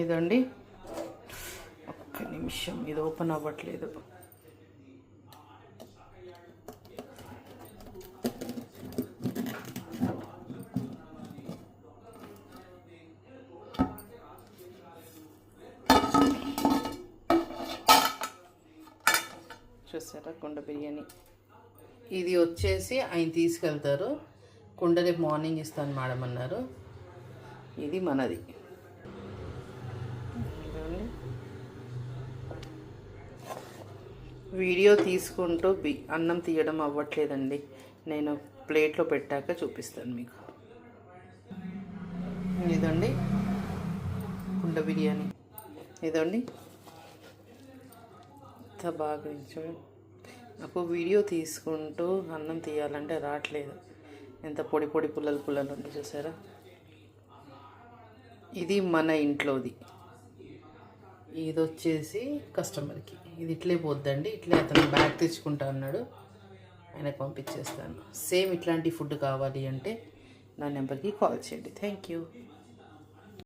ఇదండి. ఒక్క నిమిషం ఇది ఓపెన్ అవ్వట్లేదు. చూసారా కుండ బిర్యానీ? ఇది వచ్చేసి ఆయన తీసుకెళ్తారు. కుండ రేపు మార్నింగ్ ఇస్తాను మేడం అన్నారు. ఇది మనది. వీడియో తీసుకుంటూ బి అన్నం తీయడం అవ్వట్లేదండి. నేను ప్లేట్లో పెట్టాక చూపిస్తాను మీకు. ఇదండి. కుండ బిర్యానీ. ఇదండి. ఎంత బాగా చూడండి నాకు వీడియో తీసుకుంటూ అన్నం తీయాలంటే రావట్లేదు. ఎంత పొడి పొడి పుల్లలు పుల్లలు ఉంది చూసారా? ఇది మన ఇంట్లోది. ఇది వచ్చేసి కస్టమర్కి. ఇది ఇట్లే పోద్దండి. ఇట్లే అతను బ్యాగ్ తెచ్చుకుంటా అన్నాడు. ఆయనకు పంపించేస్తాను. సేమ్ ఇట్లాంటి ఫుడ్ కావాలి అంటే నా నెంబర్కి కాల్ చేయండి. Thank you